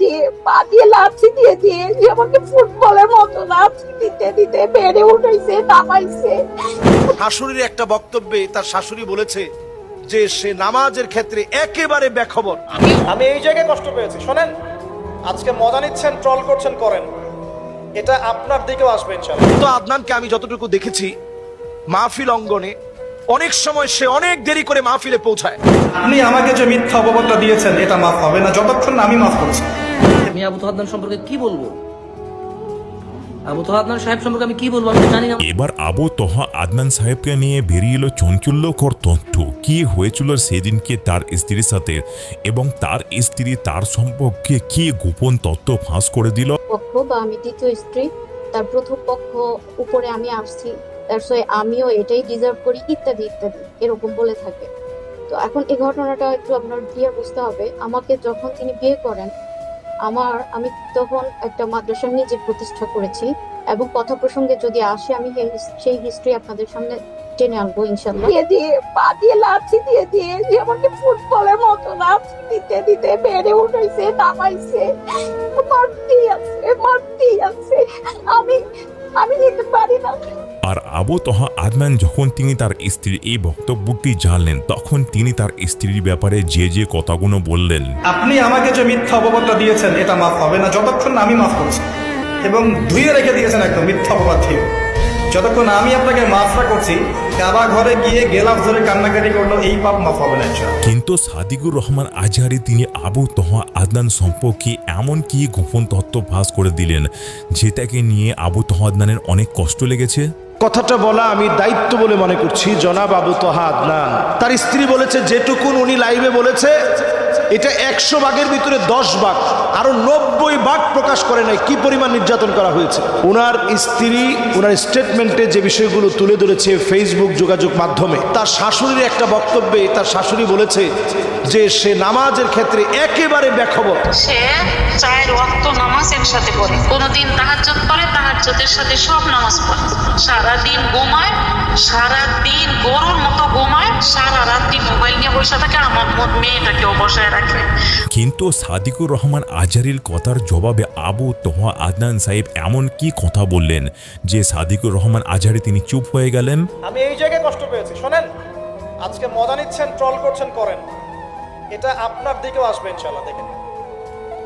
দিয়ে দিয়ে পা দিয়ে লাথি দিয়ে দিয়ে যে আমাকে ফুটবলের মতো লাথি দিতে দিতে বেড়ে উঠাইছে নামাইছে। শাশুড়ির একটা বক্তব্যে তার শাশুড়ি বলেছে যে সে নামাজের ক্ষেত্রে একেবারে বেখবর। আমি এই জায়গায় কষ্ট পেয়েছি শোনেন আজকে মজা নিচ্ছেন ট্রল করছেন করেন। এটা আপনার দিকেও আসবে ইনশাল্লাহ তো আদনানকে আমি যতটুকু দেখেছি মাহফিল অঙ্গনে অনেক সময় সে অনেক দেরি করে মাহফিলে পৌঁছায়। আপনি আমাকে যে মিথ্যা অপবাদটা দিয়েছেন এটা মাফ হবে না। যতক্ষণ আমি মাফ করছি। আমি আবু তোহাদ্দান সম্পর্কে কি বলব? আবু তোহাদ্দান সাহেব সম্পর্কে আমি কি বলব? আমি জানি না। এবার আবু তহা আদনান সাহেবকে নিয়ে বেরিয়ে এলো চঞ্চল্যকর তথ্য। কি হয়েছিল সেদিনকে তার স্ত্রীর সাথে এবং তার স্ত্রী তার সম্পর্কে কি গোপন তথ্য ফাঁস করে দিল? পক্ষ বা আমি দ্বিতীয় স্ত্রী তার প্রথম পক্ষ উপরে আমি আসছি। সঙ্গে আমিও এটাই ডিজার্ভ করি, ইত্যাদি ইত্যাদি, এরকম বলে থাকে। তো এখন এই ঘটনাটা একটু আপনার ক্লিয়ার বুঝতে হবে। আমাকে যখন তিনি বিয়ে করেন, আমার, আমি তখন একটা মাদ্রাসা নিজে প্রতিষ্ঠা করেছি এবং কথা প্রসঙ্গে যদি আসে, আমি সেই- হিস্ট্রি আপনাদের সামনে টেনে আনব ইনশাল্লাহ দিয়ে দিয়ে, পা দিয়ে লাথি দিয়ে দিয়ে যে আমাকে ফুটবলের মতো লাথি দিতে দিতে বেড়ে উঠাইছে নামাইছে। মারতেই আছে মারতেই আছে। আমি আমি নিতে পারি না। আর আবু তহা আদনান যখন তিনি তার স্ত্রীর এই বক্তব্যটি জানলেন তখন তিনি তার স্ত্রীর ব্যাপারে যে যে কথাগুলো বললেন। আপনি আমাকে যে মিথ্যা অপবাদটা দিয়েছেন এটা মাফ হবে না। যতক্ষণ না আমি মাফ করছি এবং ধুয়ে রেখে দিয়েছেন একদম মিথ্যা অপবাদ থেকে যতক্ষণ আমি আপনাকে মাফটা করছি কাবা ঘরে গিয়ে গেলাফ ধরে কান্নাকাটি করল এই পাপ মাফ হবে না। কিন্তু সাদিকুর রহমান আজহারি তিনি আবু তহা আদনান সম্পর্কে এমন কি গোপন তথ্য ফাঁস করে দিলেন যেটাকে নিয়ে আবু তহা আদনানের অনেক কষ্ট লেগেছে? কথাটা বলা আমি দায়িত্ব বলে মনে করছি, জনাব আবু তোহা আদনান। তার স্ত্রী বলেছে, যেটুকুন উনি লাইভে বলেছে এটা একশো ভাগের ভিতরে দশ ভাগ, আরও নব্বই ভাগ প্রকাশ করে নাই। কি পরিমাণ নির্যাতন করা হয়েছে? ওনার স্ত্রী ওনার স্টেটমেন্টে যে বিষয়গুলো তুলে ধরেছে ফেসবুক যোগাযোগ মাধ্যমে, তার শাশুড়ির একটা বক্তব্যে তার শাশুড়ি বলেছে যে সে নামাজের ক্ষেত্রে একেবারে বেখবর। সে চায়ের ওয়াক্ত নামাজ একসাথে পড়ে। কোনোদিন তাহাজ্জুদ পড়ে তাহাজ্জুদের সাথে সব নামাজ পড়ে। সারাদিন ঘুমায় সারাদিন গরুর মতো ঘুমায় সারা রাত্রি মোবাইল নিয়ে বসে থাকে আমার মেয়েটাকেও বসায় রাখে। কিন্তু সাদিকুর রহমান আজারির কথার জবাবে আবু তোহা আদনান সাহেব এমন কি কথা বললেন যে সাদিকুর রহমান আজারি তিনি চুপ হয়ে গেলেন? আমি এই জায়গায় কষ্ট পেয়েছি শোনেন আজকে মজা নিচ্ছেন ট্রল করছেন করেন। এটা আপনার দিকেও আসবে ইনশাল্লাহ দেখেন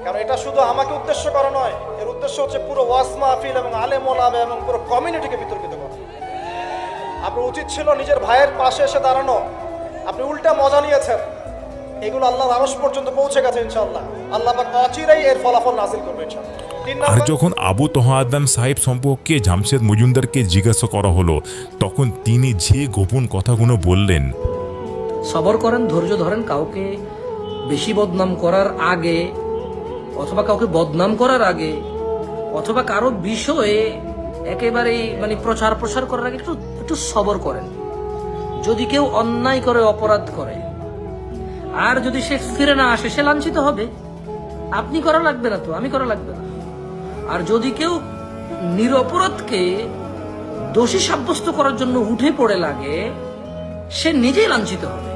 কারণ এটা শুধু আমাকে উদ্দেশ্য করা নয় এর উদ্দেশ্য হচ্ছে পুরো ওয়াস মাহফিল এবং আলেম ওলামা এবং পুরো কমিউনিটিকে বিতর্কিত আপনার উচিত ছিল নিজের ভাইয়ের পাশে এসে দাঁড়ানো। আপনি উল্টা মজা নিয়েছেন। এগুলো আল্লাহর আরশ পর্যন্ত পৌঁছে গেছে ইনশাল্লাহ আল্লাহ পাক অচিরেই এর ফলাফল নাজিল করবে ইনশাল্লাহ আর যখন আবু তোহা আদনান সাহেব সম্পর্কে জামশেদ মজুমদারকে জিজ্ঞাসা করা হলো তখন তিনি যে গোপন কথাগুলো বললেন সবর করেন ধৈর্য ধরেন কাউকে বেশি বদনাম করার আগে অথবা কাউকে বদনাম করার আগে অথবা কারও বিষয়ে একেবারেই মানে প্রচার প্রসার করার আগে একটু একটু সবর করেন। যদি কেউ অন্যায় করে, অপরাধ করে, আর যদি সে ফিরে না আসে, সে লাঞ্ছিত হবে। আপনি করা লাগবে না তো, আমি করা লাগবে না। আর যদি কেউ নিরপরাধকে দোষী সাব্যস্ত করার জন্য উঠে পড়ে লাগে, সে নিজেই লাঞ্ছিত হবে।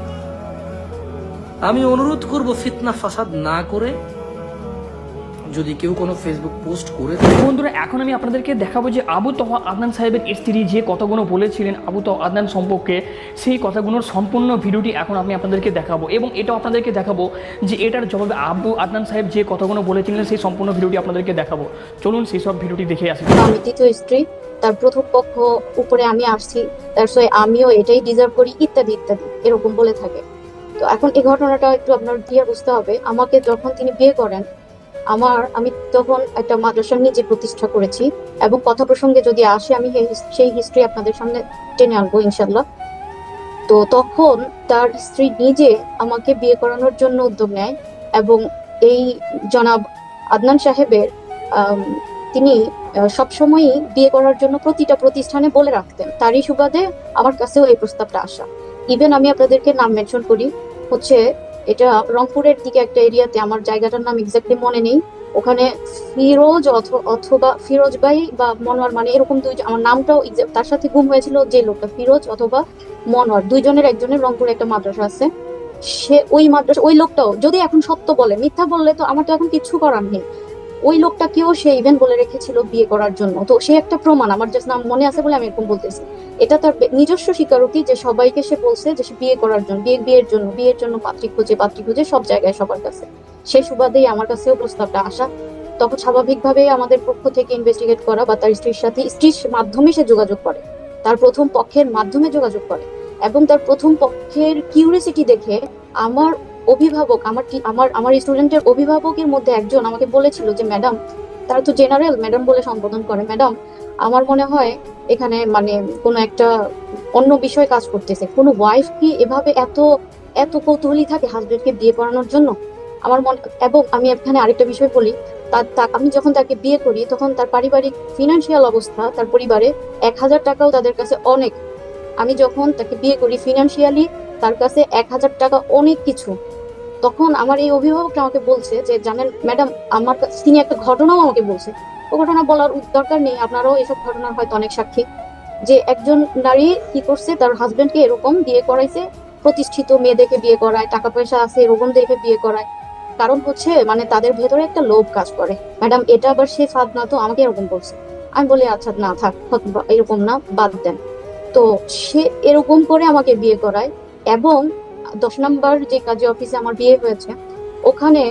আমি অনুরোধ করব, ফিতনা, ফাসাদ না করে যদি কেউ কোনো ফেসবুক পোস্ট করে থাকে, বন্ধুরা এখন আমি আপনাদেরকে দেখাবো যে আবু তহা আদনান সাহেবের স্ত্রী যে কথাগুলো বলেছিলেন আবু তহ আদনান সম্পর্কে সেই কথাগুলোর সম্পূর্ণ ভিডিওটি এখন আমি আপনাদেরকে দেখাবো। এবং এটাও আপনাদেরকে দেখাবো যে এটার জবাবে আবু আদনান সাহেব যে কথাগুলো বলেছিলেন সেই সম্পূর্ণ ভিডিওটি আপনাদেরকে দেখাবো। চলুন সেই সব ভিডিওটি দেখে আসি। আমি দ্বিতীয় স্ত্রী তার প্রথম পক্ষ উপরে আমি আসছি তার সঙ্গে আমিও এটাই ডিজার্ভ করি ইত্যাদি ইত্যাদি এরকম বলে থাকে। তো এখন এই ঘটনাটা একটু আপনার ক্লিয়ার বুঝতে হবে। আমাকে যখন তিনি বিয়ে করেন আমার, আমি তখন একটা মাদ্রাসা নিজে প্রতিষ্ঠা করেছি এবং কথা প্রসঙ্গে যদি আসে, আমি সেই- হিস্ট্রি আপনাদের সামনে টেনে আনব ইনশাল্লাহ তো তখন তার স্ত্রী নিজে আমাকে বিয়ে করানোর জন্য উদ্যোগ নেয় এবং এই জনাব আদনান সাহেবের তিনি সবসময়ই বিয়ে করার জন্য প্রতিটা প্রতিষ্ঠানে বলে রাখতেন, তারই সুবাদে আমার কাছেও এই প্রস্তাবটা আসা। ইভেন আমি আপনাদেরকে নাম মেনশন করি, হচ্ছে এটা রংপুরের দিকে একটা এরিয়াতে, আমার জায়গাটার নাম এক্স্যাক্টলি মনে নেই। ওখানে ফিরোজ অথ- অথবা ফিরোজ ভাই বা মনোয়ার মানে এরকম দুই, আমার নামটাও তার সাথে গুম হয়েছিল যে লোকটা, ফিরোজ অথবা মনোয়ার। দুইজনের একজনের রংপুরে একটা মাদ্রাসা আছে। সে ওই মাদ্রাসা, ওই লোকটাও, যদি এখন সত্য বলে, মিথ্যা বললে তো আমার তো এখন কিচ্ছু করার নেই। ওই লোকটাকেও সে ইভেন বলে রেখেছিল বিয়ে করার জন্য। তো সে একটা প্রমাণ, আমার জাস্ট নাম মনে আছে বলে আমি এরকম বলতেছি। এটা তার নিজস্ব স্বীকারোক্তি যে সবাইকে সে বলছে যে সে বিয়ে করার জন্য, বিয়ে বিয়ের জন্য বিয়ের জন্য পাত্রী খুঁজে পাত্রী খুঁজে সব জায়গায় সবার কাছে। সে সুবাদেই আমার কাছেও প্রস্তাবটা আসা। তখন স্বাভাবিকভাবে আমাদের পক্ষ থেকে ইনভেস্টিগেট করা বা তার স্ত্রীর সাথে, স্ত্রীর মাধ্যমে সে যোগাযোগ করে। তার প্রথম পক্ষের মাধ্যমে যোগাযোগ করে। এবং তার প্রথম পক্ষের কিউরিসিটি দেখে আমার অভিভাবক, আমার কি আমার আমার স্টুডেন্টের অভিভাবকের মধ্যে একজন আমাকে বলেছিল যে ম্যাডাম তারা তো জেনারেল ম্যাডাম বলে সম্বোধন করে। ম্যাডাম আমার মনে হয় এখানে মানে কোনো একটা অন্য বিষয় কাজ করতেছে। কোনো ওয়াইফ কি এভাবে এত এত কৌতূহলী থাকে হাজবেন্ডকে বিয়ে করানোর জন্য? আমার মনে এবং আমি এখানে আরেকটা বিষয় বলি, তার আমি যখন তাকে বিয়ে করি, তখন তার পারিবারিক ফিনান্সিয়াল অবস্থা, তার পরিবারে এক হাজার টাকাও তাদের কাছে অনেক। আমি যখন তাকে বিয়ে করি ফিনান্সিয়ালি তার কাছে এক হাজার টাকা অনেক কিছু। তখন আমার এই অভিভাবকটা আমাকে বলছে যে, জানেন, ম্যাডাম, আমার তিনি একটা ঘটনাও আমাকে বলছে। ও ঘটনা বলার দরকার নেই, আপনারাও এসব ঘটনার হয়তো অনেক সাক্ষী। যে একজন নারী কি করছে, তার হাজবেন্ডকে এরকম বিয়ে করাইছে, প্রতিষ্ঠিত মেয়ে দেখে বিয়ে করায় টাকা পয়সা আছে এরকম দেখে বিয়ে করায়। কারণ হচ্ছে মানে তাদের ভেতরে একটা লোভ কাজ করে। ম্যাডাম, এটা আবার সে ফাঁদ না, তো আমাকে এরকম বলছে। আমি বলি আচ্ছা না থাক, এরকম না, বাদ দেন। তো সে এরকম করে আমাকে বিয়ে করায় এবং দশ নম্বর যে কাজী অফিসে আমার বিয়ে হয়েছে, ওখানে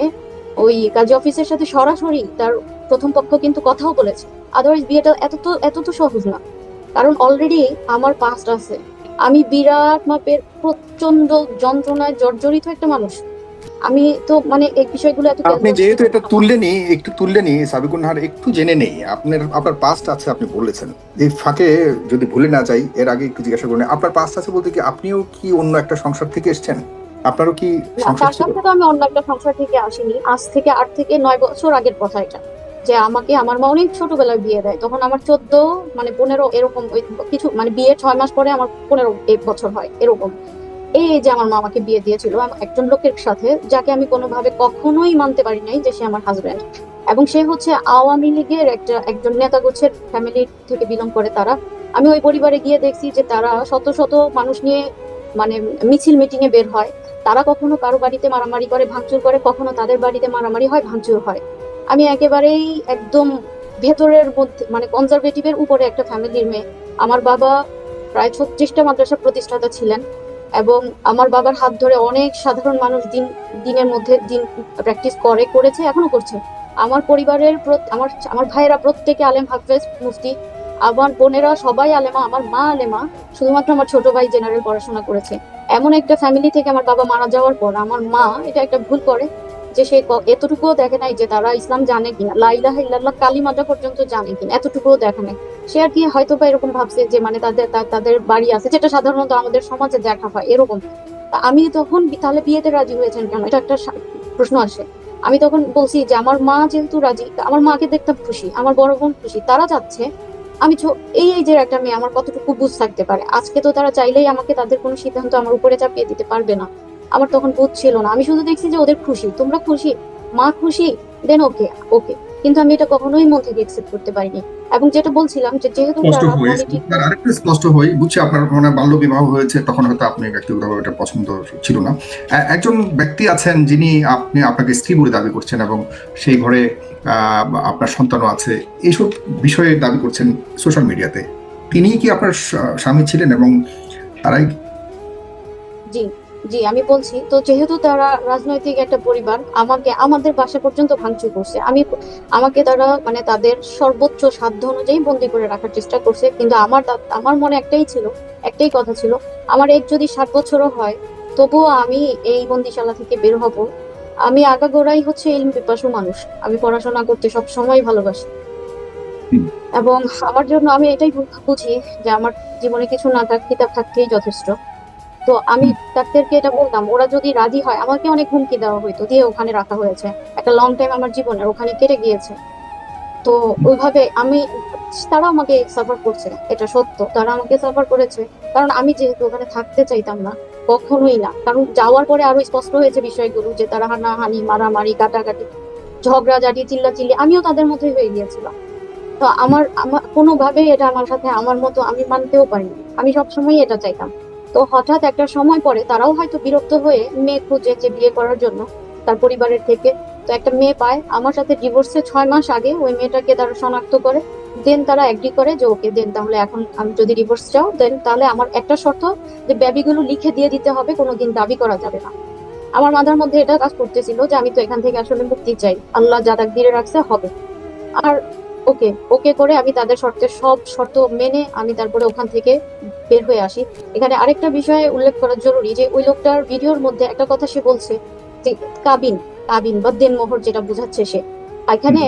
ওই কাজী অফিসের সাথে সরাসরি তার প্রথম পক্ষ কিন্তু কথাও বলেছে। আদারওয়াইজ বিয়েটা এত তো এত তো সহজ না। কারণ অলরেডি আমার পাস্ট আছে। আমি বিরাট মাপের প্রচণ্ড যন্ত্রণায় জর্জরিত একটা মানুষ। আমি তো মানে এই বিষয়গুলো এত আপনি যেহেতু এটা তুললেনই একটু তুললেনই সাবিকুন নাহার একটু জেনে নেই। আপনার আপনার পাস্ট আছে আপনি বলেছেন। এই ফাঁকে যদি ভুলে না যাই এর আগে একটু জিজ্ঞাসা করেন। আপনার পাস্ট আছে বলতে কি আপনিও কি অন্য একটা সংসার থেকে এসেছেন? আপনারও কি সংসার ছিল? তো আমি অন্য একটা সংসার থেকে আসিনি। আজ থেকে আট থেকে নয় বছর আগের কথা এটা। যে আমাকে আমার মা অনেক ছোটবেলায় বিয়ে দেয়। তখন আমার চোদ্দ মানে পনেরো এরকম কিছু মানে বিয়ে ছয় মাস পরে আমার পনেরো এক বছর হয় এরকম। এই যে আমার মা আমাকে বিয়ে দিয়েছিল একজন লোকের সাথে, যাকে আমি কোনোভাবে কখনোই মানতে পারি নাই যে সে আমার হাজব্যান্ড এবং সে হচ্ছে আওয়ামী লীগের একটা, একজন নেতা গোছের ফ্যামিলি থেকে বিলং করে তারা। আমি ওই পরিবারে গিয়ে দেখছি যে তারা শত শত মানুষ নিয়ে মানে মিছিল মিটিং এ বের হয়। তারা কখনো কারও বাড়িতে মারামারি করে, ভাঙচুর করে, কখনো তাদের বাড়িতে মারামারি হয়, ভাঙচুর হয়। আমি একেবারেই একদম ভেতরের মধ্যে মানে কনজারভেটিভের উপরে একটা ফ্যামিলির মেয়ে। আমার বাবা প্রায় ছত্রিশটা মাদ্রাসা প্রতিষ্ঠাতা ছিলেন। এবং আমার বাবার হাত ধরে অনেক সাধারণ মানুষ দিন, দিনের মধ্যে দিন প্র্যাকটিস করে, করেছে, এখনও করছে। আমার পরিবারের আমার আমার ভাইয়েরা প্রত্যেকে আলেম হাফেজ মুফতি আমার বোনেরা সবাই আলেমা, আমার মা আলেমা, শুধুমাত্র আমার ছোট ভাই জেনারেল পড়াশোনা করেছে। এমন একটা ফ্যামিলি থেকে আমার বাবা মারা যাওয়ার পর, আমার মা এটা একটা ভুল করে যে সে এতটুকুও দেখে নাই যে তারা ইসলাম জানে কিনা লাইলাহ ইল্লাল্লাহ কালিমাটা পর্যন্ত জানে কিনা, এতটুকুও দেখে নাই। সে আর কি হয়তো বা এরকম ভাবছে যে মানে তাদের তাদের বাড়ি আছে, যেটা সাধারণত আমাদের সমাজে দেখা হয়, এরকম। আমি তখন তাহলে বিয়েতে রাজি হয়েছেন কেন? এটা একটা প্রশ্ন আসে। আমি তখন বলছি যে আমার মা যেহেতু রাজি, আমার মাকে দেখতাম খুশি, আমার বড় বোন খুশি, তারা যাচ্ছে আমি এই এই যে একটা মেয়ে, আমার কতটুকু বুঝ থাকতে পারে? আজকে তো তারা চাইলেই আমাকে তাদের কোনো সিদ্ধান্ত আমার উপরে চাপিয়ে দিতে পারবে না। আমার তখন বুঝ ছিল না। আমি শুধু দেখছি যে ওদের খুশি। তোমরা খুশি? মা খুশি? দেন ওকে ওকে কিন্তু আমি এটা কখনোই মন থেকে একসেপ্ট করতে পারিনি। এবং যেটা বলছিলাম যে যেহেতু আরেকটু স্পষ্ট হই বুঝছি আপনার মানে বাল্য বিবাহ হয়েছে তখন হয়তো আপনি ব্যক্তিগতভাবে এটা পছন্দ ছিল না। একজন ব্যক্তি আছেন যিনি আপনি আপনাকে স্ত্রী বলে দাবি করছেন এবং সেই ঘরে আহ, আপনার সন্তানও আছে। এইসব বিষয়ে দাবি করছেন সোশ্যাল মিডিয়াতে তিনি কি আপনার স্বামী ছিলেন এবং তারাই জি। জি আমি বলছি তো যেহেতু তারা রাজনৈতিক একটা পরিবার আমাকে আমাদের বাসা পর্যন্ত ভাঙচুর করছে। আমি আমাকে তারা মানে তাদের সর্বোচ্চ সাধ্য অনুযায়ী বন্দি করে রাখার চেষ্টা করছে কিন্তু আমার আমার মনে একটাই ছিল একটাই কথা ছিল আমার এজ যদি ষাট বছরও হয় তবুও আমি এই বন্দিশালা থেকে বের হব। আমি আগাগোড়াই হচ্ছে ইলম পিপাসু মানুষ আমি পড়াশোনা করতে সব সময় ভালোবাসি এবং আমার জন্য আমি এটাই বুঝি যে আমার জীবনে কিছু না থাক কিতাব থাকলেই যথেষ্ট। তো আমি ডাক্তারকে এটা বলতাম, ওরা যদি রাজি হয়, আমাকে অনেক হুমকি দেওয়া হইতো দিয়ে ওখানে রাখা হয়েছে। একটা লং টাইম আমার জীবনের, ওখানে কেটে গিয়েছে। তো ওইভাবে আমি, তারা আমাকে সাফার করছে, এটা সত্য। তারা আমাকে সাফার করেছে। কারণ আমি যেহেতু ওখানে থাকতে চাইতাম না, কখনোই না। কারণ যাওয়ার পরে আরও স্পষ্ট হয়েছে বিষয়গুলো যে তারা হানাহানি, মারামারি, কাটাকাটি, ঝগড়াঝাটি, চিল্লাচিল্লি, আমিও তাদের মধ্যে হয়ে গিয়েছিলাম। তো আমার আমার, কোনোভাবেই এটা আমার সাথে, আমার মতো আমি মানতেও পারিনি। আমি সবসময় এটা চাইতাম। তো হঠাৎ একটা সময় পরে তারাও হয়তো বিরক্ত হয়ে মেয়ে খুঁজে যে বিয়ে করার জন্য তার পরিবারের থেকে। তো একটা মেয়ে পায়, আমার সাথে ডিভোর্সে ছয় মাস আগে ওই মেয়েটাকে তারা শনাক্ত করে দেন তারা এগ্রি করে যে ওকে দেন তাহলে এখন আমি যদি ডিভোর্স চাও দেন তাহলে আমার একটা শর্ত যে বেবিগুলো লিখে দিয়ে দিতে হবে, কোনোদিন দাবি করা যাবে না। আমার মাথার মধ্যে এটা কাজ করতেছিল যে, আমি তো এখান থেকে আসলে মুক্তি চাই। আল্লাহ যা তাকদিরে রাখছে, হবে। আর ওকে ওকে করে আমি তাদের শর্তের সব শর্ত মেনে আমি তারপরে ওখান থেকে বের হয়ে আসি। এখানে আরেকটা বিষয়ে উল্লেখ করা জরুরি যে ওই লোকটার ভিডিওর মধ্যে একটা কথা সে বলছে যে কাবিন কাবিন বা দেনমোহর যেটা বোঝাচ্ছে সে। এখানে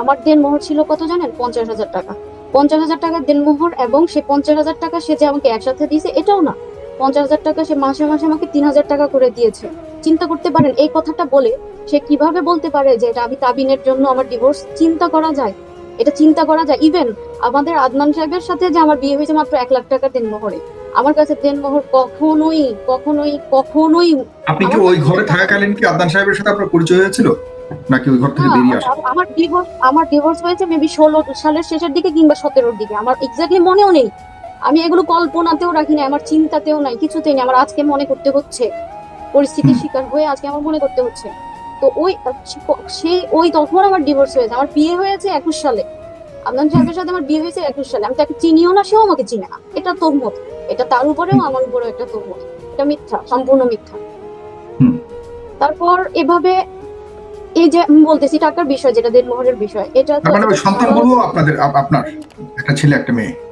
আমার দেনমোহর ছিল কত জানেন? পঞ্চাশ হাজার টাকা। পঞ্চাশ হাজার টাকা দেনমোহর এবং সে পঞ্চাশ হাজার টাকা সে যে আমাকে একসাথে দিয়েছে এটাও না। পঞ্চাশ হাজার টাকা সে মাসে মাসে আমাকে তিন হাজার টাকা করে দিয়েছে। চিন্তা করতে পারেন এই কথাটা বলে সে কীভাবে বলতে পারে যে এটা আমি তাবিনের জন্য আমার ডিভোর্স চিন্তা করা যায়? এটা চিন্তা করা যায়? ইভেন আমাদের আদনান সাহেবের সাথে যে আমার বিয়ে হয়েছে মাত্র এক লাখ টাকা দেনমোহরে। আমার কাছে দেনমোহর কখনোই কখনোই কখনোই আপনি কি ওই ঘরে থাকাকালীন কি আদনান সাহেবের সাথে আপনার পরিচয় হয়েছিল? নাকি ওই ঘর থেকে বেরিয়ে আসা আমার- আমার ডিভোর্স আমার ডিভোর্স হয়েছে মেবি ষোলো সালের শেষের দিকে কিংবা সতেরোর দিকে। আমার এক্স্যাক্টলি মনেও নেই। আমি এগুলো কল্পনাতেও রাখি না আমার চিন্তাতেও নাই কিছুতেই নেই আমার আজকে মনে করতে হচ্ছে। পরিস্থিতির শিকার হয়ে আজকে আমার মনে করতে হচ্ছে। তো ওই সেই ওই তখন আমার ডিভোর্স হয়েছে আমার বিয়ে হয়েছে একুশ সালে। আদনান সাহেবের সাথে আমার বিয়ে হয়েছে একুশ সালে আমি তাকে চিনিও না সেও আমাকে চিনে না। এটা তোরমত এটা তার উপরেও আমার উপরেও একটা তোরমত এটা মিথ্যা সম্পূর্ণ মিথ্যা। তারপর এভাবে এই যে আমি বলতেছি টাকার বিষয় যেটা দেনমোহরের বিষয় এটা তো- তার মানে আপনাদের আপনার একটা ছেলে একটা মেয়ে।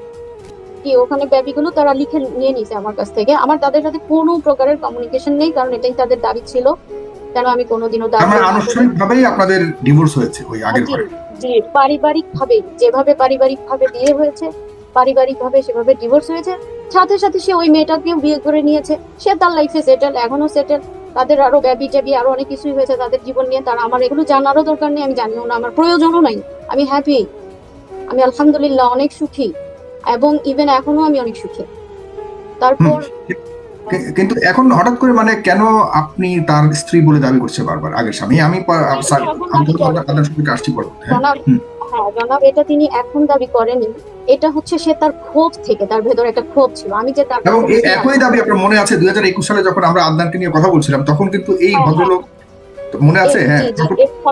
কি ওখানে বেবিগুলো তারা লিখে নিয়ে নিছে আমার কাছ থেকে। আমার তাদের সাথে কোনো প্রকারের কমিউনিকেশন নেই কারণ এটাই তাদের দাবি ছিল। কেন আমি কোনোদিনও দাবি আপনাদের ডিভোর্স হয়েছে ওই আগের ঘরে। জি পারিবারিক ভাবে যেভাবে পারিবারিক ভাবে বিয়ে হয়েছে পারিবারিক ভাবে সেভাবে ডিভোর্স হয়েছে সাথে সাথে সে ওই মেয়েটাকেও বিয়ে করে নিয়েছে। সে তার লাইফে সেটেল এখনও সেটেল তাদের আরও বেবি টেবি আরও অনেক কিছুই হয়েছে তাদের জীবন নিয়ে। তারা আমার এগুলো জানারও দরকার নেই আমি জানিও না আমার প্রয়োজনও নাই। আমি হ্যাপি আমি আলহামদুলিল্লাহ অনেক সুখী। এবং ইভেন এখনও আমি অনেক সুখী। তারপর কিন্তু এখন হঠাৎ করে মানে কেন আপনি তার স্ত্রী বলে দাবি করছে বারবার? আগের স্বামী আমি সম্পর্কে আসছি পরে হ্যাঁ? জনাব। হ্যাঁ জনাব এটা তিনি এখন দাবি করেনি। এটা হচ্ছে সে তার ক্ষোভ থেকে তার ভেতরে একটা ক্ষোভ ছিল। আমি যে তার এবং একই দাবি আপনার মনে আছে দুই হাজার একুশ সালে যখন আমরা আদনানকে নিয়ে কথা বলছিলাম তখন কিন্তু এই হ্যাঁ, ভদ্রলোক মনে আছে? হ্যাঁ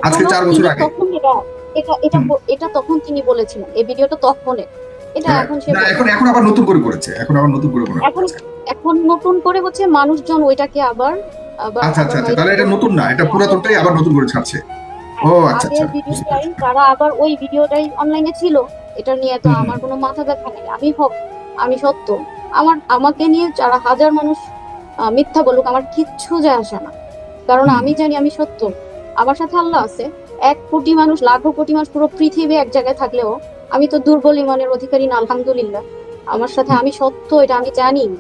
আজকে চার বছর আগে। এটা এটা এটা এটা তখন তিনি বলেছিলেন। এই ভিডিওটা তখনের এটা হ্যাঁ, এখন সে এখন এখন আবার নতুন করে করেছে এখন আবার নতুন করে এখন এখন নতুন করে হচ্ছে মানুষজন ওইটাকে আবার আচ্ছা আচ্ছা আচ্ছা তাহলে এটা নতুন না এটা পুরাতনটাই আবার নতুন করে ছাড়ছে। ও আচ্ছা আচ্ছা আগের তারা আবার ওই ভিডিওটাই অনলাইনে ছিল এটা নিয়ে তো আমার কোনো মাথা ব্যথা নেই আমি হোক আমি সত্য। আমার আমাকে নিয়ে যারা হাজার মানুষ মিথ্যা বলুক আমার কিচ্ছু যায় আসে না। কারণ আমি জানি আমি সত্য। আমার সাথে আল্লাহ আছে। এক কোটি মানুষ লাখো কোটি মানুষ পুরো পৃথিবী এক জায়গায় থাকলেও আমি তো দুর্বল ইমানের অধিকারী না, আলহামদুলিল্লাহ। আমার সাথে আমি সত্য, এটা আমি জানি।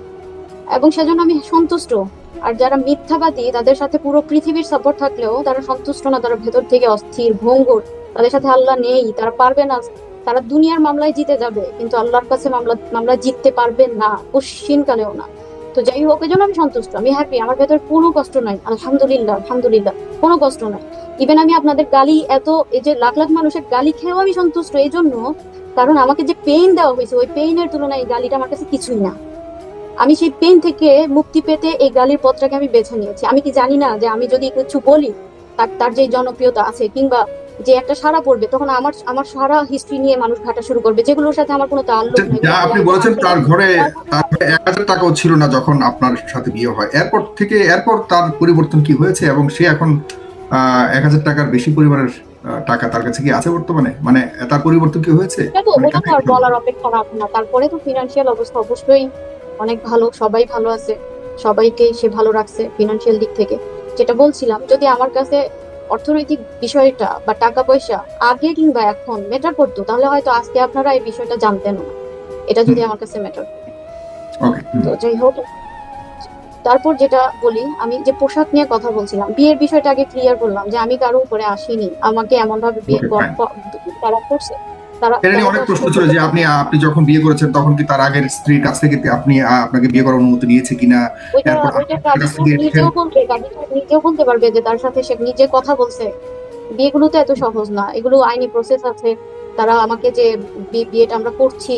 এবং সেজন্য আমি সন্তুষ্ট। আর যারা মিথ্যাবাদী, তাদের সাথে পুরো পৃথিবীর সাপোর্ট থাকলেও তারা সন্তুষ্ট না, তারা ভেতর থেকে অস্থির, ভঙ্গুর। তাদের সাথে আল্লাহ নেই, তারা পারবে না। তারা দুনিয়ার মামলায় জিতে যাবে, কিন্তু আল্লাহর কাছে মামলা মামলা জিততে পারবে না, কোশ্চিন কালেও না। তো যাই হোক এই জন্য আমি সন্তুষ্ট, আমি হ্যাপি আমার ভেতর কোনো কষ্ট নাই, আলহামদুলিল্লাহ আলহামদুলিল্লাহ, কোনো কষ্ট নাই। ইভেন আমি আপনাদের গালি, এত, এই যে লাখ লাখ মানুষের গালি খেয়েও আমি সন্তুষ্ট এই জন্য কারণ আমাকে যে পেইন দেওয়া হয়েছে, ওই পেইনের তুলনায় এই গালিটা আমার কাছে কিছুই না। আমি সেই পেইন থেকে মুক্তি পেতে এই গালির পথটাকে আমি বেছে নিয়েছি। আমি কি জানি না যে আমি যদি কিছু বলি, তার তার যে জনপ্রিয়তা আছে, কিংবা যে একটা সারা পড়বে তখন আমার আমার সারা হিস্ট্রি নিয়ে মানুষ ঘাটা শুরু করবে যেগুলোর সাথে আমার কোনো তাল্লুক নেই। যা আপনি বলেছেন তার ঘরে তার ঘরে এক হাজার টাকাও ছিল না যখন আপনার সাথে বিয়ে হয়। এরপর থেকে এরপর তার পরিবর্তন কি হয়েছে এবং সে এখন এক হাজার টাকার বেশি পরিমাণের টাকা তার কাছে কি আছে বর্তমানে? মানে তার পরিবর্তন কি হয়েছে? মানে ওটা তো আর বলার অপেক্ষা রাখে না। তারপরে তো ফিনান্সিয়াল অবস্থা অবশ্যই অনেক ভালো সবাই ভালো আছে। সবাইকে সে ভালো রাখছে ফিনান্সিয়াল দিক থেকে। যেটা বলছিলাম যদি আমার কাছে অর্থনৈতিক বিষয়টা বা টাকা পয়সা আগে কিংবা এখন ম্যাটার করতো তাহলে হয়তো আজকে আপনারা এই বিষয়টা জানতেন না। এটা যদি আমার কাছে ম্যাটার তো যাই হোক তারপর যেটা বলি আমি যে পোশাক নিয়ে কথা বলছিলাম বিয়ের বিষয়টা আগে ক্লিয়ার করলাম যে আমি কারও উপরে আসিনি। আমাকে এমন ভাবে বিয়ে তারা করছে। এটা নিয়ে অনেক প্রশ্ন ছিল যে আপনি আপনি যখন বিয়ে করেছেন তখন কি তার আগের স্ত্রীর কাছ থেকে আপনি আপনাকে বিয়ে করার অনুমতি নিয়েছে কিনা? ওইটা এরপর ওইটা আপনার কাজী কাছ সাহেব থেকে নিজেও বলবে নিজেও বলতে পারবে যে তার সাথে সে নিজে কথা বলছে। বিয়েগুলো তো এত সহজ না এগুলো আইনি প্রসেস আছে। তারা আমাকে যে বিয়েটা আমরা করছি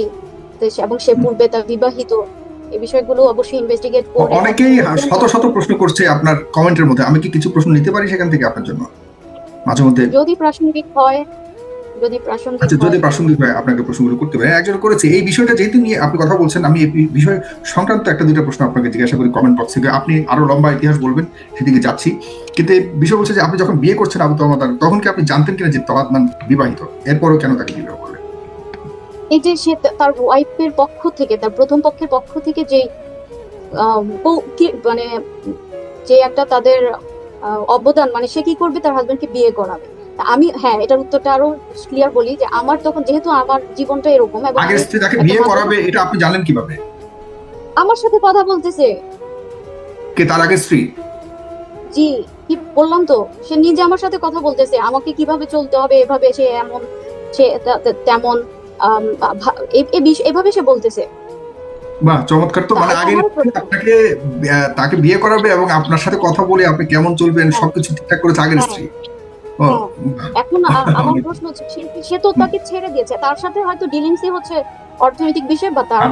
এবং সে পূর্বে তার বিবাহিত এই বিষয়গুলো অবশ্যই ইনভেস্টিগেট করে অনেকেই শত শত প্রশ্ন করছে আপনার কমেন্টের মধ্যে। আমি কি কিছু প্রশ্ন নিতে পারি সেখান থেকে আপনার জন্য? মাঝে মধ্যে যদি প্রাসঙ্গিক হয় যদি প্রাসঙ্গিক আচ্ছা যদি হয়। প্রাসঙ্গিক হয় আপনাকে প্রশ্নগুলো করতে পারে একজন করেছে। এই বিষয়টা যেহেতু নিয়ে আপনি কথা বলছেন আমি এই বিষয় সংক্রান্ত একটা দুইটা প্রশ্ন আপনাকে জিজ্ঞাসা করি কমেন্ট বক্স থেকে। আপনি আরও লম্বা ইতিহাস বলবেন সেদিকে যাচ্ছি। কিন্তু বিষয় হচ্ছে যে আপনি যখন বিয়ে করছেন আবু তহমাদ তখন কি আপনি জানতেন কিনা যে তহাদমান বিবাহিত? এরপরও কেন তাকে বিবাহ করলেন? এই যে সে তার ওয়াইফের পক্ষ থেকে তার প্রথম পক্ষের পক্ষ থেকে যে মানে যে একটা তাদের অবদান মানে সে কি করবে? তার হাজবেন্ডকে বিয়ে করাবে। আমি হ্যাঁ এটার উত্তরটা আরও ক্লিয়ার বলি যে আমার তখন যেহেতু আমার জীবনটা এরকম এবং আমি স্ত্রী তাকে বিয়ে করাবে এটা আপনি জানলেন কীভাবে আমার সাথে কথা বলতেছে কে তার আগের স্ত্রী জি কি বললাম তো সে নিজে আমার সাথে কথা বলতেছে আমাকে কীভাবে চলতে হবে এভাবে সে এমন সে তেমন এভাবে সে বলতেছে বাহ চমৎকার তো মানে প্রশ্ন। আপনাকে তাকে বিয়ে করাবে এবং আপনার সাথে কথা বলে আপনি কেমন চলবেন হ্যাঁ। সবকিছু ঠিকঠাক করেছে আগের হ্যাঁ। স্ত্রী। এখন আমার প্রশ্ন হচ্ছে সে- তো তাকে ছেড়ে দিয়েছে তার সাথে হয়তো ডিলিংসই হচ্ছে অর্থনৈতিক বিষয় বা তার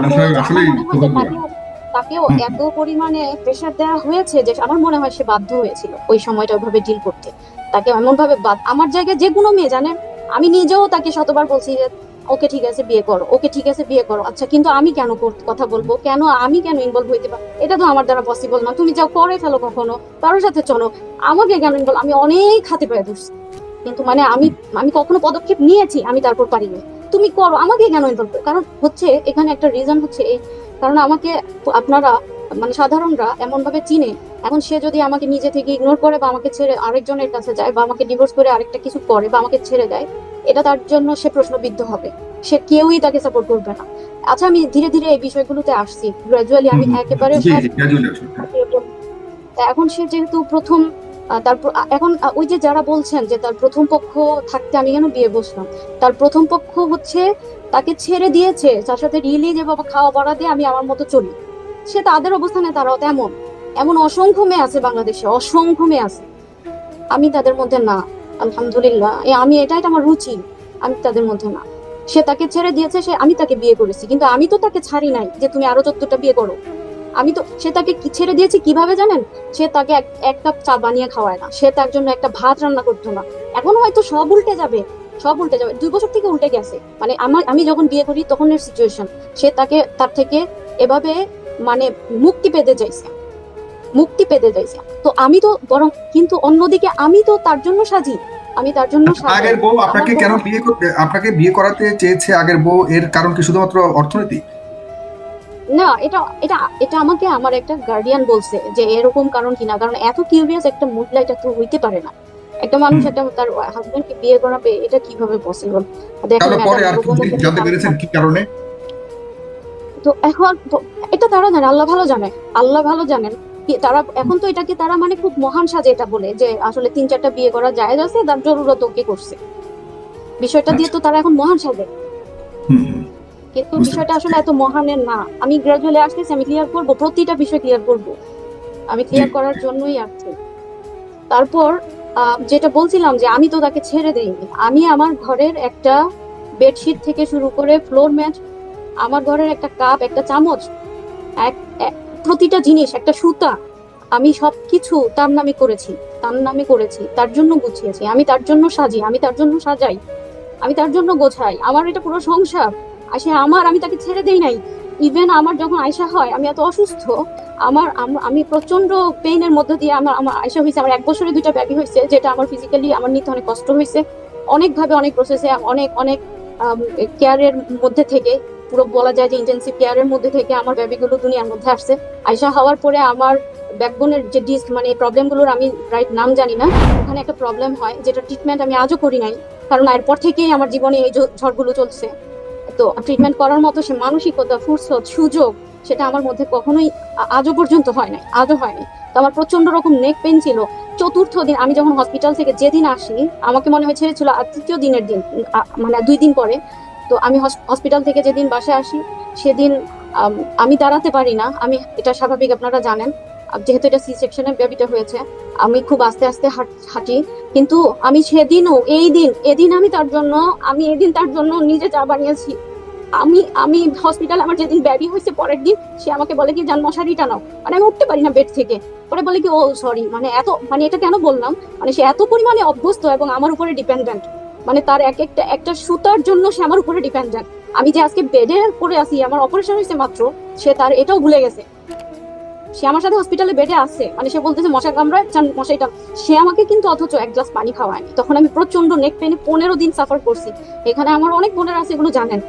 তাকেও এত পরিমাণে প্রেশার দেওয়া হয়েছে যে আমার মনে হয় সে বাধ্য হয়েছিল ওই সময়টা ওইভাবে ডিল করতে। তাকে এমন ভাবে আমার জায়গায় যে কোনো মেয়ে জানেন আমি নিজেও তাকে শতবার বলছি যে ওকে ঠিক আছে, বিয়ে করো। ওকে ঠিক আছে, বিয়ে করো। আচ্ছা কিন্তু আমি কেন কথা বলব? কেন আমি কেন ইনভলভ হইতে পারি এটা তো আমার দ্বারা পসিবল না। তুমি যাও করে ফেলো কখনো, কারোর সাথে চলো। আমাকে কেন ইনভলভ আমি অনেক হাতে পায়ে ধরছি। কিন্তু মানে আমি আমি কখনো পদক্ষেপ নিয়েছি, আমি তারপর পারিনি। তুমি করো, আমাকে কেন ইনভলভ কারণ হচ্ছে, এখানে একটা রিজন হচ্ছে এই, কারণ আমাকে, আপনারা মানে সাধারণরা এমন ভাবে চিনে এখন সে যদি আমাকে নিজে থেকে ইগনোর করে বা আমাকে ছেড়ে আরেকজনের কাছে যায় বা আমাকে ডিভোর্স করে আরেকটা কিছু করে বা আমাকে ছেড়ে দেয় এটা তার জন্য সে প্রশ্নবিদ্ধ হবে। সে কেউই তাকে সাপোর্ট করবে না। আচ্ছা আমি ধীরে ধীরে এই বিষয়গুলোতে আসছি। গ্রাজুয়ালি আমি। একেবারে এখন সে যেহেতু প্রথম আহ, তার প্র- আ- এখন ওই যে যারা বলছেন যে তার প্রথম পক্ষ থাকতে আমি কেন বিয়ে বসলাম? তার প্রথম পক্ষ হচ্ছে তাকে ছেড়ে দিয়েছে তার সাথে রিলি যে বাবা খাওয়া পড়া দিয়ে আমি আমার মতো চলি। সে তাদের অবস্থানে তারাও তেমন। এমন অসংখ্য মেয়ে আছে বাংলাদেশে, অসংখ্য মেয়ে আছে। আমি তাদের মধ্যে না, আলহামদুলিল্লাহ। আমি, এটাই আমার রুচি, আমি তাদের মধ্যে না। সে তাকে ছেড়ে দিয়েছে, সে, আমি তাকে বিয়ে করেছি, কিন্তু আমি তো তাকে ছাড়ি নাই যে তুমি আরও চোদ্দটা বিয়ে করো। আমি তো, সে তাকে ছেড়ে দিয়েছি কীভাবে জানেন? সে তাকে এক- কাপ চা বানিয়ে খাওয়ায় না, সে তার জন্য একটা ভাত রান্না করতো না। এখন হয়তো সব উল্টে যাবে, সব উল্টে যাবে, দুই বছর থেকে উল্টে গেছে। মানে আমার, আমি যখন বিয়ে করি, তখনের সিচুয়েশন সে তাকে, তার থেকে এভাবে মানে মুক্তি পেতে চাইছে। মুক্তি পেতে চাইছে। তো আমি তো বরং কিন্তু অন্যদিকে আমি তো তার জন্য সাজি। আমি তার জন্য আগের বউ আপনাকে কেন বিয়ে করতে আপনাকে বিয়ে করাতে চেয়েছে আগের বউ এর কারণ কি শুধুমাত্র অর্থনৈতিক না এটা এটা এটা আমাকে আমার একটা গার্ডিয়ান বলছে যে এরকম কারণ কিনা কারণ এত কিউরিয়াস একটা মহিলা এটা তো হইতে পারে না। একটা মানুষ। একটা তার হাজবেন্ডকে বিয়ে করাবে এটা কীভাবে পসিবল তাহলে পরে আর কি জানতে পেরেছেন কি কারণে? তো এখন এটা তারা জানে আল্লাহ ভালো জানে আল্লাহ ভালো জানেন। তারা এখন তো এটাকে তারা মানে খুব মহান সাজে এটা বলে যে আসলে তিন চারটা বিয়ে করা যায় আছে তার জরুরত ওকে করছে। বিষয়টা দিয়ে তো তারা এখন মহান সাজে। কিন্তু বিষয়টা আসলে এত মহানের না। আমি গ্রাজুয়ালি আসতেছি আমি ক্লিয়ার করব প্রতিটা বিষয় ক্লিয়ার করব। আমি ক্লিয়ার করার জন্যই আসছি। তারপর যেটা বলছিলাম যে আমি তো তাকে ছেড়ে দেইনি। আমি আমার ঘরের একটা বেডশিট থেকে শুরু করে ফ্লোর ম্যাট আমার ঘরের একটা কাপ, একটা চামচ, এক প্রতিটা জিনিস, একটা সুতা, আমি সবকিছু তার নামে করেছি, তার নামে করেছি, তার জন্য গুছিয়েছি, আমি তার জন্য সাজি, আমি তার জন্য সাজাই, আমি তার জন্য গোছাই, আমার এটা পুরো সংসার আসে আমার, আমি তাকে ছেড়ে দেই নাই। ইভেন আমার যখন আয়সা হয়, আমি এত অসুস্থ, আমার, আমি প্রচণ্ড পেইনের মধ্যে দিয়ে আমার আমার আয়সা হয়েছে, আমার এক বছরে দুইটা ব্যাবি হয়েছে, যেটা আমার ফিজিক্যালি আমার নিতে অনেক কষ্ট হয়েছে, অনেকভাবে অনেক প্রসেসে অনেক অনেক কেয়ারের মধ্যে থেকে পুরো বলা যায় যে ইন্টেন্সিভ কেয়ারের মধ্যে থেকে আমার ব্যাবিগুলো দুনিয়ার মধ্যে আসছে। আয়সা হওয়ার পরে আমার ব্যাকবোনের যে ডিস্ক মানে প্রবলেমগুলোর আমি রাইট নাম জানি না, ওখানে একটা প্রবলেম হয় যেটা ট্রিটমেন্ট আমি আজও করি নাই। কারণ এরপর থেকেই আমার জীবনে এই ঝড়গুলো চলছে। তো ট্রিটমেন্ট করার মতো সে মানসিকতা, ফুরসত, সুযোগ সেটা আমার মধ্যে কখনোই আজও পর্যন্ত হয় নাই, আজও হয়নি তো আমার প্রচণ্ড রকম নেক পেন ছিল। চতুর্থ দিন আমি যখন হসপিটাল থেকে যেদিন আসি আমাকে মনে হয় আর তৃতীয় দিনের দিন মানে দুই দিন পরে তো আমি হসপিটাল থেকে যেদিন বাসায় আসি, সেদিন, আমি দাঁড়াতে পারি না। আমি, এটা স্বাভাবিক, আপনারা জানেন। যেহেতু এটা সি সেকশনের বেবিটা হয়েছে, আমি খুব আস্তে আস্তে হাঁট- কিন্তু আমি সেদিনও, এই দিন, এদিন আমি তার জন্য, আমি এদিন তার জন্য নিজে চা বানিয়েছি। আমি আমি হসপিটাল আমার যেদিন ব্যাবি হয়েছে পরের দিন, সে আমাকে বলে কি যান মশারি টানাও মানে আমি উঠতে পারি না বেড থেকে। পরে বলে কি, ও সরি মানে এত মানে এটা কেন বললাম? মানে সে এত পরিমাণে অভ্যস্ত এবং আমার উপরে ডিপেন্ডেন্ট মানে তার এক একটা একটা সুতার জন্য সে আমার উপরে ডিপেন্ডেন্ট আমি যে আজকে বেডে পড়ে আছি, আমার অপারেশন হয়েছে মাত্র, সে তার এটাও ভুলে গেছে। সে আমার সাথে হসপিটালে বেডে আছে মানে সে বলতেছে, মশা কামড়ায়, চান মশাইটা সে আমাকে কিন্তু অথচ এক গ্লাস পানি খাওয়ায়নি। তখন আমি প্রচণ্ড নেক পেনে পনেরো দিন সাফার করছি। এখানে আমার অনেক বোনেরা আছে, এগুলো জানেন।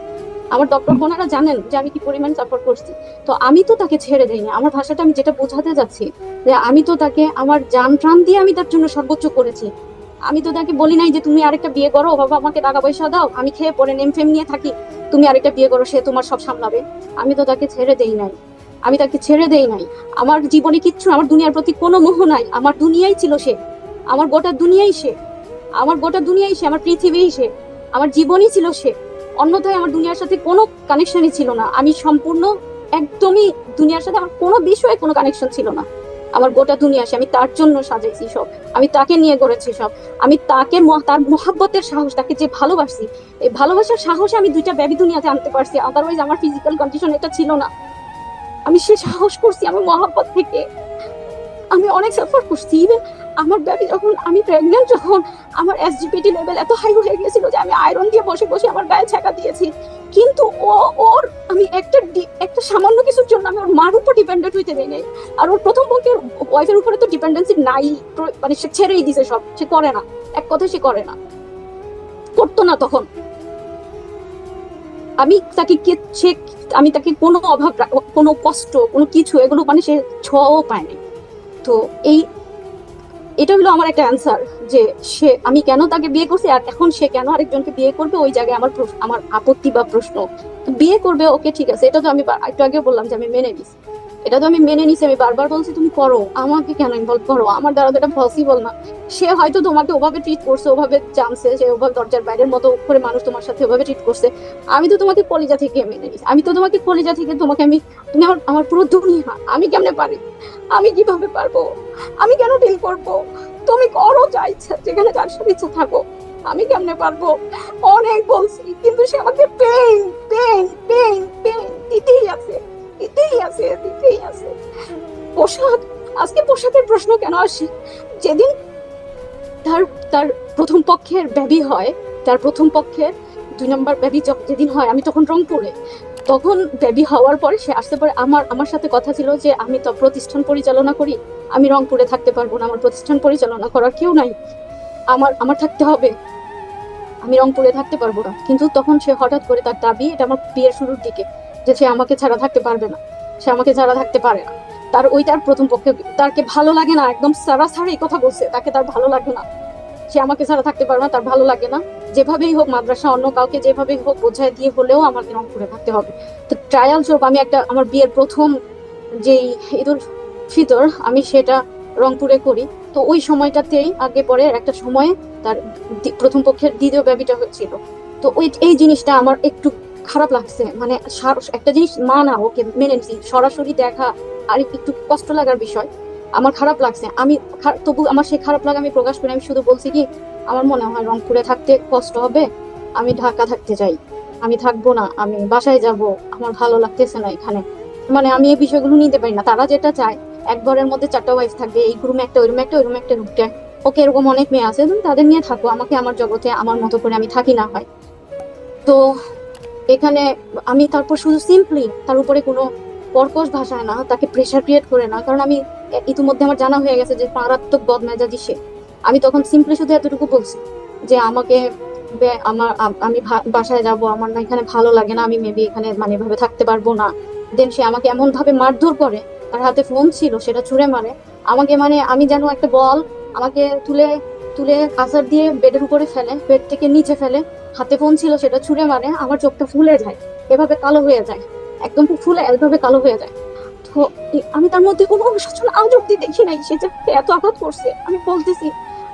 আমার ডক্টর বোনেরা জানেন যে আমি কি পরিমাণ সাফার করছি। তো আমি তো তাকে ছেড়ে দিইনি। আমার ভাষাটা আমি যেটা বোঝাতে যাচ্ছি যে আমি তো তাকে আমার যান প্রাণ দিয়ে আমি তার জন্য সর্বোচ্চ করেছি। আমি তো তাকে বলি নাই যে তুমি আরেকটা বিয়ে করো বাবা আমাকে টাকা পয়সা দাও, আমি খেয়ে পরে নেম ফেম নিয়ে থাকি, তুমি আরেকটা বিয়ে করো, সে তোমার সব সামলাবে। আমি তো তাকে ছেড়ে দেই নাই। আমি তাকে ছেড়ে দেই নাই। আমার জীবনে কিচ্ছু আমার দুনিয়ার প্রতি কোনো মোহ নাই। আমার দুনিয়াই ছিল সে। আমার গোটা দুনিয়াই সে। আমার গোটা দুনিয়াই সে, আমার পৃথিবীই সে। আমার জীবনই ছিল সে। অন্যথায় আমার দুনিয়ার সাথে কোনো কানেকশনই ছিল না। আমি সম্পূর্ণ একদমই দুনিয়ার সাথে আমার কোনো বিষয়ে কোনো কানেকশন ছিল না। আমার গোটা দুনিয়া সে আমি তার জন্য সাজাইছি সব। আমি তাকে নিয়ে করেছি সব। আমি তাকে তার মহাব্বতের সাহস, তাকে যে ভালোবাসি এই ভালোবাসার সাহসে আমি দুইটা বেবি দুনিয়াতে আনতে পারছি। আদারওয়াইজ আমার ফিজিক্যাল কন্ডিশন এটা ছিল না। আমি সে সাহস করছি আমার মহাব্বত থেকে। আমি অনেক সাফার করছি। ইভেন আমার বেবি যখন আমি প্রেগনেন্ট যখন আমার এসজিপিটি লেভেল এত হাই হয়ে গেছিল যে আমি আয়রন দিয়ে বসে বসে আমার গায়ে ছেঁকা দিয়েছি। কিন্তু ও, ওর, আমি একটা একটা সামান্য কিছুর জন্য আমি ওর মার উপর ডিপেন্ডেন্ট হইতে দেই নাই। আর ওর প্রথম পক্ষের ওয়াইফের উপরে তো ডিপেন্ডেন্সি নাই। মানে সে ছেড়েই দিছে সব। সে করে না। এক কথায় সে করে না। করতো না তখন। আমি তাকে কে- সে, আমি তাকে কোনো অভাব, কোনো কষ্ট, কোনো কিছু, এগুলো মানে সে ছোঁয়াও পায়নি তো এই এটা হলো আমার একটা অ্যান্সার যে সে, আমি কেন তাকে বিয়ে করছি আর এখন সে কেন আরেকজনকে বিয়ে করবে ওই জায়গায় আমার আমার আপত্তি বা প্রশ্ন। বিয়ে করবে, ওকে ঠিক আছে। এটা তো আমি একটু আগে বললাম যে আমি মেনে নিছি। এটা তো আমি মেনে নিছি, আমি বারবার বলছি তুমি করো, আমাকে কেন ইনভলভ করো? আমার দ্বারা তো এটা পসিবল না। সে হয়তো তোমাকে ওভাবে ট্রিট করছে, ওভাবে জানছে, সে ওভাবে দরজার বাইরের মতো করে মানুষ তোমার সাথে ওভাবে ট্রিট করছে। আমি তো তোমাকে কলিজা থেকে মেনে নিছি। আমি তো তোমাকে কলিজা থেকে, তোমাকে আমি, তুমি আমার আমার পুরো দুনিয়া, আমি কেমনে পারি? আমি কীভাবে পারব? আমি কেন ডিল করব? তুমি করো যা ইচ্ছা, যেখানে যার সাথে ইচ্ছা থাকো আমি কেমনে পারব? অনেক বলছি, কিন্তু সে আমাকে পেন পেন পেন পেন দিতেই আছে। দিতেই আছে দিতেই আছে। পোশাক আজকে পোশাকের প্রশ্ন কেন আসে? যেদিন তার তার প্রথম পক্ষের বেবি হয়, তার প্রথম পক্ষের দুই নম্বর বেবি যেদিন হয়, আমি তখন রংপুরে। তখন বেবি হওয়ার পরে সে আসতে পারে, আমার আমার সাথে কথা ছিল যে আমি তো প্রতিষ্ঠান পরিচালনা করি, আমি রংপুরে থাকতে পারব না, আমার প্রতিষ্ঠান পরিচালনা করার কেউ নাই। আমার আমার থাকতে হবে। আমি রংপুরে থাকতে পারব না। কিন্তু তখন সে হঠাৎ করে তার দাবি, এটা আমার বিয়ের শুরুর দিকে। যে সে আমাকে ছাড়া থাকতে পারবে না। সে আমাকে ছাড়া থাকতে পারে না। তার ওইটার প্রথম পক্ষে তারকে ভালো লাগে না, একদম সারা সারা এই কথা বলছে, তাকে তার ভালো লাগে না। সে আমাকে ছাড়া থাকতে পারবে না, তার ভালো লাগে না। যেভাবেই হোক মাদ্রাসা অন্য কাউকে যেভাবেই হোক বোঝায় দিয়ে হলেও আমাকে রংপুরে থাকতে হবে। তো ট্রায়াল স্বরূপ আমি একটা, আমার বিয়ের প্রথম যেই ঈদুল ফিতর, আমি সেটা রংপুরে করি তো ওই সময়টাতেই আগে পরে একটা সময়ে তার প্রথম পক্ষের দ্বিতীয় বেবিটা হচ্ছিল। তো ওই, এই জিনিসটা আমার একটু খারাপ লাগছে। মানে একটা জিনিস মা না, ওকে, মেনে নিছি। সরাসরি দেখা আর একটু কষ্ট লাগার বিষয়। আমার খারাপ লাগছে। আমি তবু আমার সেই খারাপ লাগা আমি প্রকাশ করে, আমি শুধু বলছি কি, আমার মনে হয় রংপুরে থাকতে কষ্ট হবে। আমি ঢাকা থাকতে চাই। আমি থাকব না, আমি বাসায় যাব। আমার ভালো লাগতেছে না এখানে। মানে আমি এই বিষয়গুলো নিতে পারি না। তারা যেটা চায় এক ঘরের মধ্যে চারটা ওয়াইফ থাকবে, এই রুমে একটা, ওই রুমে একটা, ওই রুমে একটা রুমটা ওকে এরকম অনেক মেয়ে আছে তাদের নিয়ে থাকো। আমাকে আমার জগতে আমার মতো করে আমি থাকি না হয়। তো এখানে আমি তারপর শুধু সিম্পলি তার উপরে কোনো কর্কশ ভাষায় না, তাকে প্রেশার ক্রিয়েট করে না। কারণ আমি ইতিমধ্যে আমার জানা হয়ে গেছে যে মারাত্মক বদমেজাজি সে। আমি তখন সিম্পলি শুধু এতটুকু বলছি যে আমাকে আমার আমি বাসায় যাব, আমার না এখানে ভালো লাগে না, আমি মেবি এখানে মানে এভাবে থাকতে পারব না। দেন সে আমাকে এমন ভাবে মারধর করে, তার হাতে ফোন ছিল, সেটা ছুঁড়ে মারে। আমাকে মানে আমি যেন একটা বল, আমাকে তুলে তুলে কাঁচার দিয়ে বেডের উপরে ফেলে বেড থেকে নিচে ফেলে হাতে ফোন ছিল সেটা ছুঁড়ে মারে আমার চোখটা ফুলে যায় এভাবে কালো হয়ে যায় একদম ফুলে এভাবে কালো হয়ে যায়। তো আমি তার মধ্যে কোনো অনুশোচন আজ অব্দি দেখি নাই সে যে এত আঘাত করছে আমি বলতেছি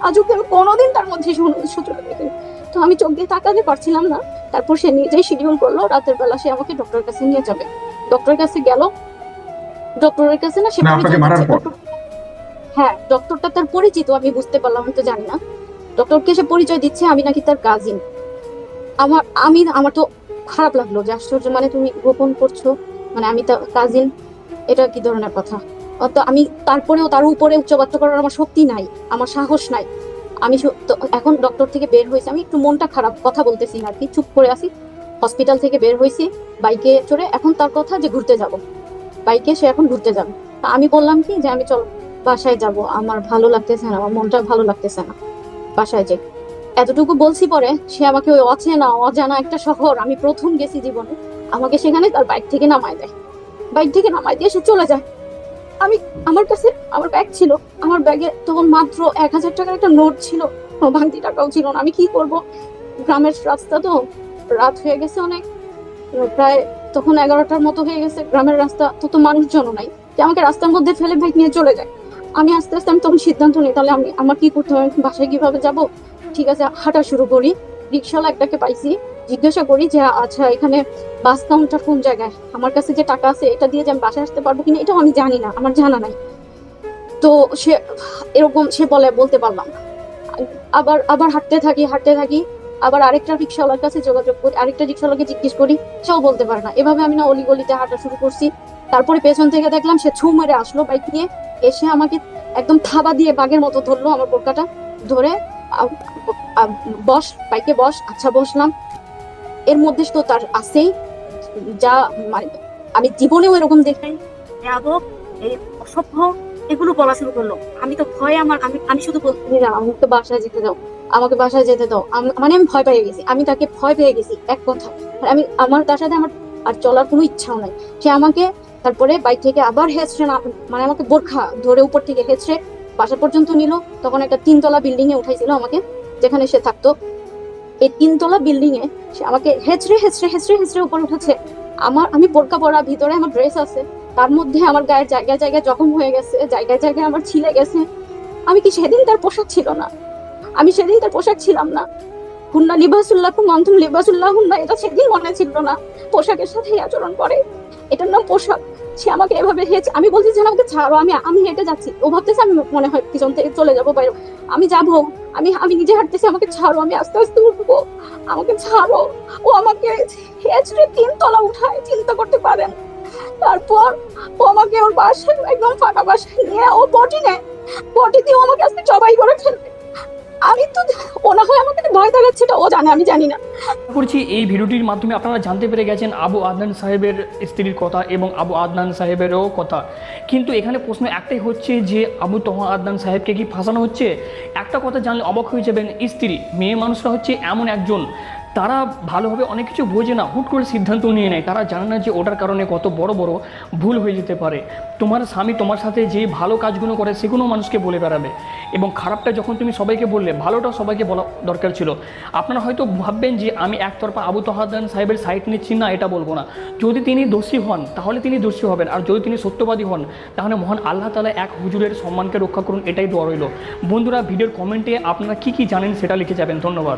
আজ অব্দি আমি কোনোদিন তার মধ্যে সে অনুশোচনা দেখিনি। তো আমি চোখ দিয়ে তাকাতে পারছিলাম না তারপর সে নিজেই শিডিউল করল রাতের বেলা সে আমাকে ডক্টরের কাছে নিয়ে যাবে। ডক্টরের কাছে গেল ডক্টরের কাছে না সে হ্যাঁ ডক্টরটা তার পরিচিত, আমি বুঝতে পারলাম, আমি তো জানি না। ডক্টরকে সে পরিচয় দিচ্ছে, আমি নাকি তার কাজিন আমার, আমি, আমার তো খারাপ লাগল যে আশ্চর্য মানে তুমি গোপন করছ মানে আমি তা কাজিন এটা কি ধরনের কথা? তো আমি তারপরেও তার উপরে উচ্চবাচ্য করার আমার শক্তি নাই, আমার সাহস নাই। আমি এখন ডক্টর থেকে বের হয়েছি, আমি একটু মনটা খারাপ, কথা বলতেছি না আর কি, চুপ করে আসি হসপিটাল থেকে বের হয়েছি বাইকে চড়ে, এখন তার কথা যে ঘুরতে যাব। বাইকে সে এখন ঘুরতে যাবে। আমি বললাম কি যে আমি চল বাসায় যাব, আমার ভালো লাগতেছে না, আমার মনটা ভালো লাগতেছে না। বাসায় যে। এতটুকু বলছি পরে সে আমাকে ওই অচেনা, অজানা একটা শহর, আমি প্রথম গেছি জীবনে, আমাকে সেখানে তার বাইক থেকে নামায় দেয়। বাইক থেকে নামায় দিয়ে সে চলে যায়। আমি, আমার কাছে আমার ব্যাগ ছিল, আমার ব্যাগে তখন মাত্র এক হাজার টাকার একটা নোট ছিল ভাঙতি টাকাও ছিল না, আমি কি করব? গ্রামের রাস্তা তো, রাত হয়ে গেছে অনেক, প্রায় তখন এগারোটার মতো হয়ে গেছে, গ্রামের রাস্তা, তত মানুষজনও নাই। যে আমাকে রাস্তার মধ্যে ফেলে বাইক নিয়ে চলে যায়। আমি আস্তে আস্তে, আমি তখন সিদ্ধান্ত নিই, তাহলে আমি আমার কি করতে হবে বাসায় কীভাবে যাব? ঠিক আছে, হাঁটা শুরু করি। রিক্সাওয়ালা একটাকে পাইছি, জিজ্ঞাসা করি যে আচ্ছা এখানে বাস কাউন্টার কোন জায়গায়? আমার কাছে যে টাকা আছে, এটা দিয়ে যে আমি বাসায় আসতে পারব কিনা, এটাও আমি জানি না, আমার জানা নাই। তো সে, এরকম সে বলে, বলতে পারলাম আবার আবার হাঁটতে থাকি হাঁটতে থাকি, আবার আরেকটা রিক্সাওয়ালার কাছে যোগাযোগ করি, আরেকটা রিক্সাওয়ালাকে জিজ্ঞেস করি, সেও বলতে পারে না। এভাবে আমি না অলিগলিতে হাঁটা শুরু করছি। তারপরে পেছন থেকে দেখলাম, সে ছু মেরে আসলো বাইক নিয়ে। এসে আমাকে একদম থাবা দিয়ে বাঘের মতো ধরলো আমার বোরকাটা। ধরে বস বাইকে বস আচ্ছা বসলাম। এর মধ্যে তো তার আছেই। যা মানে আমি জীবনেও এরকম দেখাই। যাদব এই অসভ্য এগুলো বলা শুরু করল। আমি তো ভয় আমার আমি আমি শুধু বলতে না আমাকে বাসায় যেতে দাও। আমাকে বাসায় যেতে দাও। আম- মানে আমি ভয় পেয়ে গেছি। আমি তাকে ভয় পেয়ে গেছি এক কথা আমি আমার তার সাথে আমার আর চলার কোনো ইচ্ছাও নাই। সে আমাকে তারপরে বাইক থেকে আবার হেঁচড়ে মানে আমাকে বোরখা ধরে উপর থেকে হেঁচড়ে বাসা পর্যন্ত নিল। তখন একটা তিনতলা বিল্ডিং এ উঠাইছিল আমাকে, যেখানে সে থাকতো। এই তিনতলা বিল্ডিং এ সে আমাকে হেঁচড়ে হেঁচড়ে হেঁচড়ে হেঁচড়ে উপরে উঠেছে। আমার আমি বোরকা পরা, ভিতরে আমার ড্রেস আছে। তার মধ্যে আমার গায়ে জায়গায় জায়গায় জখম হয়ে গেছে, জায়গায় জায়গায় আমার ছিলে গেছে। আমি কি সেদিন তার পোশাক ছিল না? আমি সেদিন তার পোশাক ছিলাম না। হুন্না লিবাসুল্লাহ মন্থম লিবাসুল্লাহ হুন্না, এটা সেদিন মনে ছিল না। পোশাকের সাথে আচরণ করে। এটার নাম পোশাক সে আমাকে এভাবে হেঁচে, আমি বলছি যে আমাকে ছাড়ো, আমি আমি হেঁটে যাচ্ছি। ও ভাবতেছে, আমি মনে হয় পিছন থেকে চলে যাব, বাইরে। আমি যাব, আমি আমি নিজে হাঁটতেছি, আমাকে ছাড়ো, আমি আস্তে আস্তে উঠবো। আমাকে ছাড়ো। ও আমাকে হেঁচড়ে তিনতলা উঠায়, চিন্তা করতে পারেন তারপর ও আমাকে ওর বাসায় একদম ফাঁকা বাসায় নিয়ে, ও পটি নেয়। পটি দিয়ে ও আমাকে আজকে জবাই করে ফেলবে। আমি তো ও হয় আমাকে ভয় দেখাচ্ছে, এটা ও জানে, আমি জানি না। করছি এই ভিডিওটির মাধ্যমে আপনারা জানতে পেরে গেছেন আবু আদনান সাহেবের স্ত্রীর কথা এবং আবু আদনান সাহেবেরও কথা। কিন্তু এখানে প্রশ্ন একটাই হচ্ছে যে, আবু তোহা আদনান সাহেবকে কি ফাঁসানো হচ্ছে? একটা কথা জানলে অবাক হয়ে যাবেন, স্ত্রী, মেয়ে মানুষরা হচ্ছে এমন একজন। তারা ভালোভাবে অনেক কিছু বোঝে না, হুট করে সিদ্ধান্ত নিয়ে নেয়। তারা জানে না যে ওটার কারণে কত বড় বড় ভুল হয়ে যেতে পারে। তোমার স্বামী তোমার সাথে যে ভালো কাজগুলো করে সেগুলো মানুষকে বলে বেড়াবে। এবং খারাপটা যখন তুমি সবাইকে বললে, ভালোটাও সবাইকে বলা দরকার ছিল। আপনারা হয়তো ভাববেন যে আমি একতরফা আবু তহাদান সাহেবের সাইড নিচ্ছি, না, এটা বলব না। যদি তিনি দোষী হন, তাহলে তিনি দোষী হবেন। আর যদি তিনি সত্যবাদী হন, তাহলে মহান আল্লাহ তালা এক হুজুরের সম্মানকে রক্ষা করুন, এটাই দোয়া রইল। বন্ধুরা, ভিডিওর কমেন্টে আপনারা কি কি জানেন, সেটা লিখে যাবেন। ধন্যবাদ।